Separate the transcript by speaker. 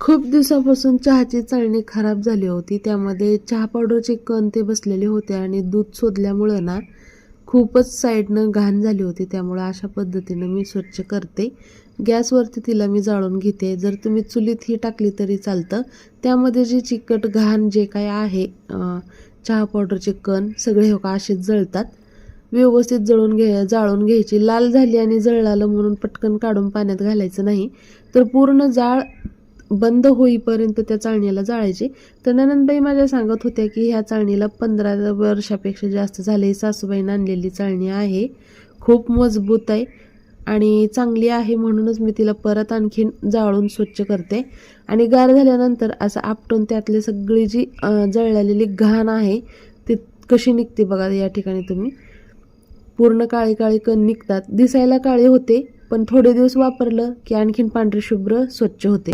Speaker 1: खूप दिवसापासून चहाची चाळणी खराब झाली होती. त्यामध्ये चहा पावडरचे कण ते बसलेले होते आणि दूध शोधल्यामुळं ना खूपच साईडनं घाण झाली होती. त्यामुळं अशा पद्धतीनं मी स्वच्छ करते. गॅसवरती तिला मी जाळून घेते. जर तुम्ही चुलीत ही टाकली तरी चालतं. त्यामध्ये जे चिकट घाण जे काय आहे चहा पावडरचे कण सगळे हो का असेच जळतात. व्यवस्थित जळून घे जाळून घ्यायची. लाल झाली आणि जळालं म्हणून पटकन काढून पाण्यात घालायचं नाही. तर पूर्ण जाळ बंद होईपर्यंत त्या चाळणीला जाळायचे. तर ननंदबाई माझ्या सांगत होत्या की ह्या चाळणीला पंधरा वर्षापेक्षा जास्त झाले. सासूबाईनं आणलेली चाळणी आहे. खूप मजबूत आहे आणि चांगली आहे म्हणूनच मी तिला परत आणखीन जाळून स्वच्छ करते. आणि गार झाल्यानंतर असं आपटून त्यातली सगळी जी जळलेली घाण आहे ती कशी निघते बघा या ठिकाणी तुम्ही. पूर्ण काळी काळी कण निघतात. दिसायला काळे होते पण थोडे दिवस वापरलं की आणखीन पांढरे शुभ्र स्वच्छ होते.